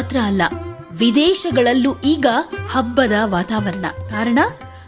ಮಾತ್ರ ಅಲ್ಲ, ವಿದೇಶಗಳಲ್ಲೂ ಈಗ ಹಬ್ಬದ ವಾತಾವರಣ. ಕಾರಣ,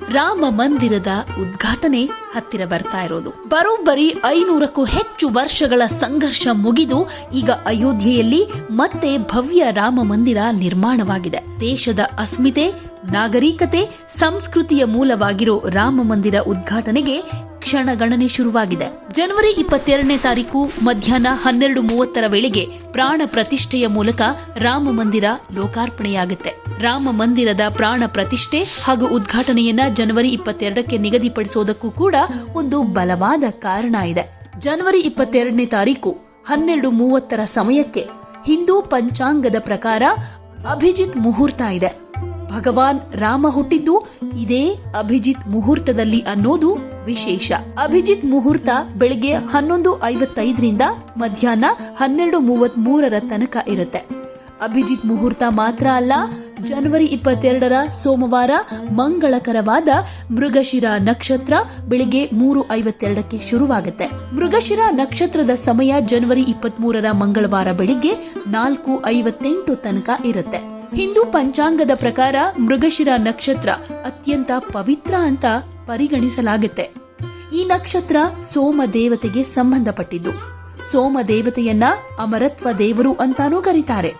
ರಾಮ ಮಂದಿರದ ಉದ್ಘಾಟನೆ ಹತ್ತಿರ ಬರ್ತಾ ಇರೋದು. ಬರೋಬ್ಬರಿ ಐನೂರಕ್ಕೂ ಹೆಚ್ಚು ವರ್ಷಗಳ ಸಂಘರ್ಷ ಮುಗಿದು ಈಗ ಅಯೋಧ್ಯೆಯಲ್ಲಿ ಮತ್ತೆ ಭವ್ಯ ರಾಮ ಮಂದಿರ ನಿರ್ಮಾಣವಾಗಿದೆ. ದೇಶದ ಅಸ್ಮಿತೆ ನಾಗರಿಕತೆ ಸಂಸ್ಕೃತಿಯ ಮೂಲವಾಗಿರೋ ರಾಮ ಮಂದಿರ ಉದ್ಘಾಟನೆಗೆ ಕ್ಷಣಗಣನೆ ಶುರುವಾಗಿದೆ. ಜನವರಿ ಇಪ್ಪತ್ತೆರಡನೇ ತಾರೀಕು ಮಧ್ಯಾಹ್ನ ಹನ್ನೆರಡು ಮೂವತ್ತರ ವೇಳೆಗೆ ಪ್ರಾಣ ಪ್ರತಿಷ್ಠೆಯ ಮೂಲಕ ರಾಮ ಮಂದಿರ ಲೋಕಾರ್ಪಣೆಯಾಗುತ್ತೆ. ರಾಮ ಮಂದಿರದ ಪ್ರಾಣ ಪ್ರತಿಷ್ಠೆ ಹಾಗೂ ಉದ್ಘಾಟನೆಯನ್ನ ಜನವರಿ ಇಪ್ಪತ್ತೆರಡಕ್ಕೆ ನಿಗದಿಪಡಿಸೋದಕ್ಕೂ ಕೂಡ ಒಂದು ಬಲವಾದ ಕಾರಣ ಇದೆ. ಜನವರಿ ಇಪ್ಪತ್ತೆರಡನೇ ತಾರೀಕು ಹನ್ನೆರಡು ಮೂವತ್ತರ ಸಮಯಕ್ಕೆ ಹಿಂದೂ ಪಂಚಾಂಗದ ಪ್ರಕಾರ ಅಭಿಜಿತ್ ಮುಹೂರ್ತ ಇದೆ. ಭಗವಾನ್ ರಾಮ ಹುಟ್ಟಿದ್ದು ಇದೇ ಅಭಿಜಿತ್ ಮುಹೂರ್ತದಲ್ಲಿ ಅನ್ನೋದು ವಿಶೇಷ. ಅಭಿಜಿತ್ ಮುಹೂರ್ತ ಬೆಳಿಗ್ಗೆ ಹನ್ನೊಂದು ಐವತ್ತೈದರಿಂದ ಮಧ್ಯಾಹ್ನ ಹನ್ನೆರಡು ಮೂವತ್ತ್ ಮೂರರ ತನಕ ಇರುತ್ತೆ. ಅಭಿಜಿತ್ ಮುಹೂರ್ತ ಮಾತ್ರ ಅಲ್ಲ, ಜನವರಿ ಇಪ್ಪತ್ತೆರಡರ ಸೋಮವಾರ ಮಂಗಳಕರವಾದ ಮೃಗಶಿರ ನಕ್ಷತ್ರ ಬೆಳಿಗ್ಗೆ ಮೂರು ಐವತ್ತೆರಡಕ್ಕೆ ಶುರುವಾಗುತ್ತೆ. ಮೃಗಶಿರ ನಕ್ಷತ್ರದ ಸಮಯ ಜನವರಿ ಇಪ್ಪತ್ಮೂರರ ಮಂಗಳವಾರ ಬೆಳಿಗ್ಗೆ ನಾಲ್ಕು ಐವತ್ತೆಂಟು ತನಕ ಇರುತ್ತೆ. ಹಿಂದೂ ಪಂಚಾಂಗದ ಪ್ರಕಾರ ಮೃಗಶಿರ ನಕ್ಷತ್ರ ಅತ್ಯಂತ ಪವಿತ್ರ ಅಂತ ಪರಿಗಣಿಸಲಾಗುತ್ತೆ. ಈ ನಕ್ಷತ್ರ ಸೋಮ ದೇವತೆಗೆ ಸಂಬಂಧಪಟ್ಟಿದ್ದು. ಸೋಮ ದೇವತೆಯನ್ನ ಅಮರತ್ವ ದೇವರು ಅಂತಾನೂ ಕರೀತಾರೆ.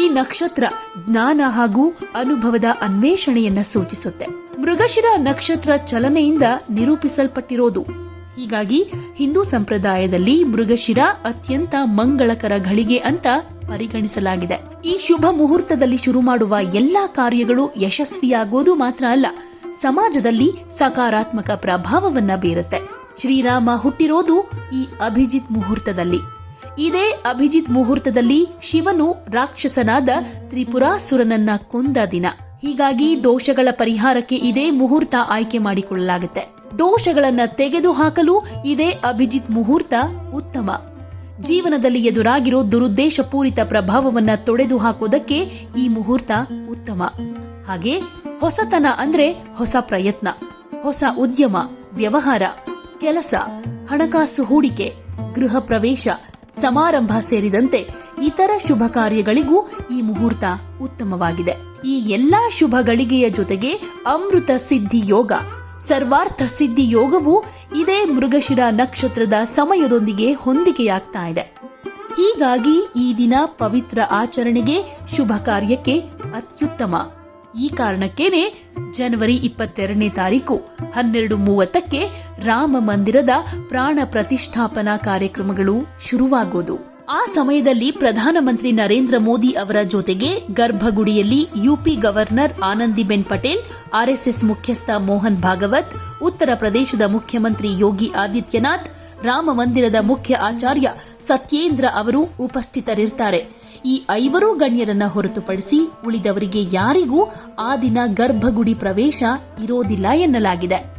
ಈ ನಕ್ಷತ್ರ ಜ್ಞಾನ ಹಾಗೂ ಅನುಭವದ ಅನ್ವೇಷಣೆಯನ್ನ ಸೂಚಿಸುತ್ತೆ. ಮೃಗಶಿರ ನಕ್ಷತ್ರ ಚಲನೆಯಿಂದ ನಿರೂಪಿಸಲ್ಪಟ್ಟಿರೋದು. ಹೀಗಾಗಿ ಹಿಂದೂ ಸಂಪ್ರದಾಯದಲ್ಲಿ ಮೃಗಶಿರ ಅತ್ಯಂತ ಮಂಗಳಕರ ಘಳಿಗೆ ಅಂತ ಪರಿಗಣಿಸಲಾಗಿದೆ. ಈ ಶುಭ ಮುಹೂರ್ತದಲ್ಲಿ ಶುರು ಮಾಡುವ ಎಲ್ಲಾ ಕಾರ್ಯಗಳು ಯಶಸ್ವಿಯಾಗೋದು ಮಾತ್ರ ಅಲ್ಲ, ಸಮಾಜದಲ್ಲಿ ಸಕಾರಾತ್ಮಕ ಪ್ರಭಾವವನ್ನ ಬೀರುತ್ತೆ. ಶ್ರೀರಾಮ ಹುಟ್ಟಿರೋದು ಈ ಅಭಿಜಿತ್ ಮುಹೂರ್ತದಲ್ಲಿ. ಇದೇ ಅಭಿಜಿತ್ ಮುಹೂರ್ತದಲ್ಲಿ ಶಿವನು ರಾಕ್ಷಸನಾದ ತ್ರಿಪುರಾಸುರನನ್ನ ಕೊಂದ ದಿನ. ಹೀಗಾಗಿ ದೋಷಗಳ ಪರಿಹಾರಕ್ಕೆ ಇದೇ ಮುಹೂರ್ತ ಆಯ್ಕೆ ಮಾಡಿಕೊಳ್ಳಲಾಗುತ್ತೆ. ದೋಷಗಳನ್ನ ತೆಗೆದುಹಾಕಲು ಇದೇ ಅಭಿಜಿತ್ ಮುಹೂರ್ತ ಉತ್ತಮ. ಜೀವನದಲ್ಲಿ ಎದುರಾಗಿರೋ ದುರುದ್ದೇಶಪೂರಿತ ಪ್ರಭಾವವನ್ನ ತೊಡೆದು ಹಾಕೋದಕ್ಕೆ ಈ ಮುಹೂರ್ತ ಉತ್ತಮ. ಹಾಗೆ ಹೊಸತನ ಅಂದ್ರೆ ಹೊಸ ಪ್ರಯತ್ನ, ಹೊಸ ಉದ್ಯಮ, ವ್ಯವಹಾರ, ಕೆಲಸ, ಹಣಕಾಸು ಹೂಡಿಕೆ, ಗೃಹ ಪ್ರವೇಶ, ಸಮಾರಂಭ ಸೇರಿದಂತೆ ಇತರ ಶುಭ ಕಾರ್ಯಗಳಿಗೂ ಈ ಮುಹೂರ್ತ ಉತ್ತಮವಾಗಿದೆ. ಈ ಎಲ್ಲಾ ಶುಭ ಗಳಿಗೆಯ ಜೊತೆಗೆ ಅಮೃತ ಸಿದ್ಧಿ ಯೋಗ ಸರ್ವಾರ್ಥ ಸಿದ್ಧಿ ಯೋಗವು ಇದೇ ಮೃಗಶಿರ ನಕ್ಷತ್ರದ ಸಮಯದೊಂದಿಗೆ ಹೊಂದಿಕೆಯಾಗ್ತಾ ಇದೆ. ಹೀಗಾಗಿ ಈ ದಿನ ಪವಿತ್ರ ಆಚರಣೆಗೆ ಶುಭ ಕಾರ್ಯಕ್ಕೆ ಅತ್ಯುತ್ತಮ. ಈ ಕಾರಣಕ್ಕೇನೆ ಜನವರಿ ಇಪ್ಪತ್ತೆರಡನೇ ತಾರೀಕು ಹನ್ನೆರಡು ಮೂವತ್ತಕ್ಕೆ ರಾಮ ಮಂದಿರದ ಪ್ರಾಣ ಪ್ರತಿಷ್ಠಾಪನಾ ಕಾರ್ಯಕ್ರಮಗಳು ಶುರುವಾಗೋದು. ಆ ಸಮಯದಲ್ಲಿ ಪ್ರಧಾನಮಂತ್ರಿ ನರೇಂದ್ರ ಮೋದಿ ಅವರ ಜೊತೆಗೆ ಗರ್ಭಗುಡಿಯಲ್ಲಿ UP governor Anandiben Patel, RSS ಮುಖ್ಯಸ್ಥ ಮೋಹನ್ ಭಾಗವತ್, ಉತ್ತರ ಪ್ರದೇಶದ ಮುಖ್ಯಮಂತ್ರಿ ಯೋಗಿ ಆದಿತ್ಯನಾಥ್, ರಾಮ ಮಂದಿರದ ಮುಖ್ಯ ಆಚಾರ್ಯ ಸತ್ಯೇಂದ್ರ ಅವರು ಉಪಸ್ಥಿತರಿರ್ತಾರೆ. ಈ ಐವರೂ ಗಣ್ಯರನ್ನ ಹೊರತುಪಡಿಸಿ ಉಳಿದವರಿಗೆ ಯಾರಿಗೂ ಆ ದಿನ ಗರ್ಭಗುಡಿ ಪ್ರವೇಶ ಇರೋದಿಲ್ಲ ಎನ್ನಲಾಗಿದೆ.